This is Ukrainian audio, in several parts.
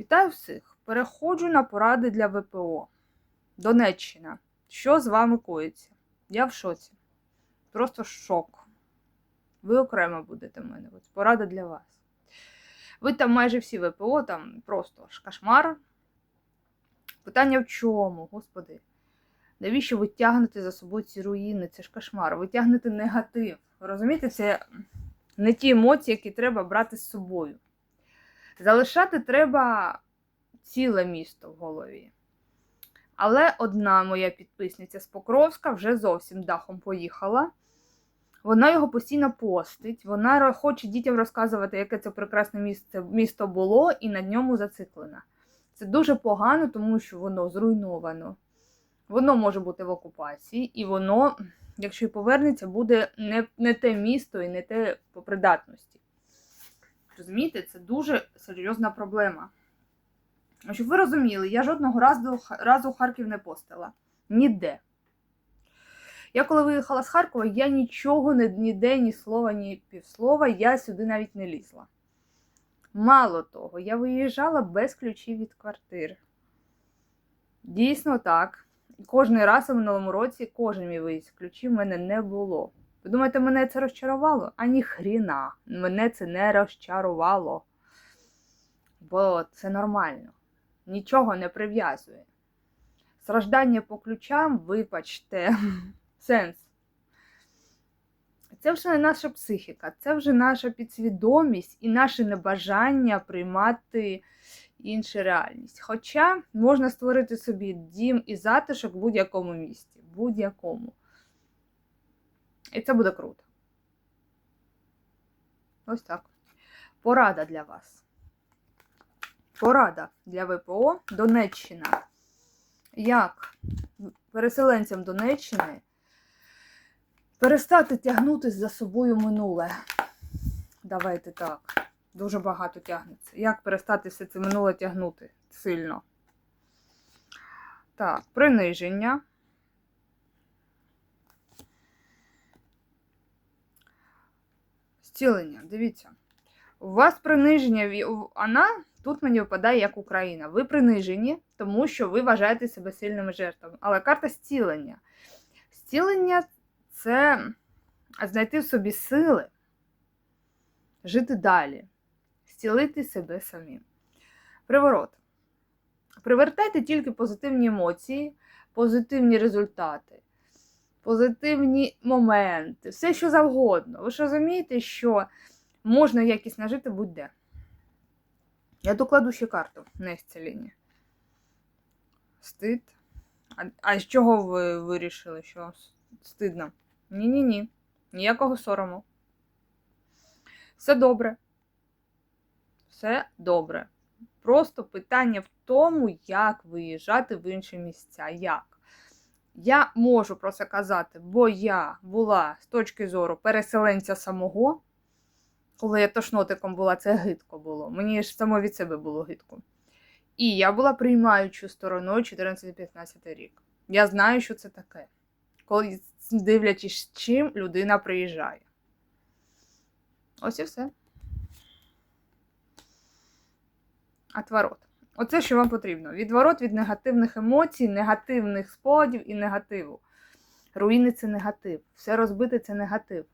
Вітаю всіх! Переходжу на поради для ВПО. Донеччина. Що з вами коїться? Я в шоці. Просто шок. Ви окремо будете в мене. Порада для вас. Ви там майже всі ВПО, там просто ж кошмар. Питання в чому, господи? Навіщо ви тягнете за собою ці руїни? Це ж кошмар. Ви тягнете негатив. Розумієте, це не ті емоції, які треба брати з собою. Залишати треба ціле місто в голові. Але одна моя підписниця з Покровська вже зовсім дахом поїхала. Вона його постійно постить, вона хоче дітям розказувати, яке це прекрасне місце, місто було, і на ньому зациклена. Це дуже погано, тому що воно зруйновано. Воно може бути в окупації, і воно, якщо і повернеться, буде не, не те місто і не те по придатності. Розумієте, це дуже серйозна проблема. Щоб ви розуміли, я жодного разу, разу Харків не постила. Ніде. Я коли виїхала з Харкова, я нічого ніде, ні слова, ні півслова, я сюди навіть не лізла. Мало того, я виїжджала без ключів від квартир. Дійсно так. Кожний раз у минулому році, кожен мій виїзд ключів в мене не було. Ви думаєте, мене це розчарувало? А ні хріна. Мене це не розчарувало. Бо це нормально. Нічого не прив'язує. Страждання по ключам, вибачте, сенс. Це вже не наша психіка, це вже наша підсвідомість і наше небажання приймати іншу реальність. Хоча можна створити собі дім і затишок в будь-якому місті. Будь-якому. І це буде круто. Ось так. Порада для вас. Порада для ВПО Донеччина. Як переселенцям Донеччини перестати тягнути за собою минуле? Давайте так. Дуже багато тягнеться. Як перестати все це минуле тягнути сильно? Так, приниження. Зцілення, дивіться. У вас приниження, вона тут мені випадає як Україна. Ви принижені, тому що ви вважаєте себе сильними жертвами. Але карта зцілення. Зцілення це знайти в собі сили, жити далі, зцілити себе самі. Приворот. Привертайте тільки позитивні емоції, позитивні результати, позитивні моменти, все що завгодно. Ви ж розумієте, що можна якісно жити будь-де. Я докладу ще карту на зціління. Стид. А, а з чого ви вирішили, що стидно? Ні-ні-ні. Ніякого сорому. Все добре. Все добре. Просто питання в тому, як виїжджати в інші місця. Як? Я можу про це казати, бо я була з точки зору переселенця самого. Коли я тошнотиком була, це гидко було. Мені ж само від себе було гидко. І я була приймаючою стороною 14-15 рік. Я знаю, що це таке. Коли дивлячись, з чим людина приїжджає. Ось і все. Отворот. Оце, що вам потрібно. Відворот від негативних емоцій, негативних спогадів і негативу. Руїни це негатив. Все розбите це негатив.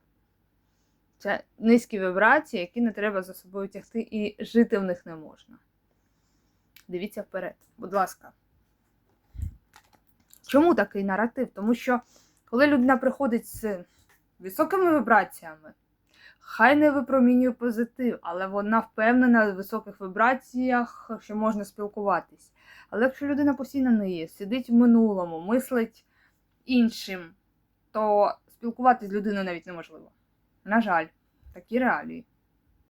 Це низькі вібрації, які не треба за собою тягти, і жити в них не можна. Дивіться вперед, будь ласка. Чому такий наратив? Тому що коли людина приходить з високими вібраціями, хай не випромінює позитив, але вона впевнена в високих вібраціях, що можна спілкуватись. Але якщо людина постійно не є, сидить в минулому, мислить іншим, то спілкуватись з людиною навіть неможливо. На жаль, такі реалії.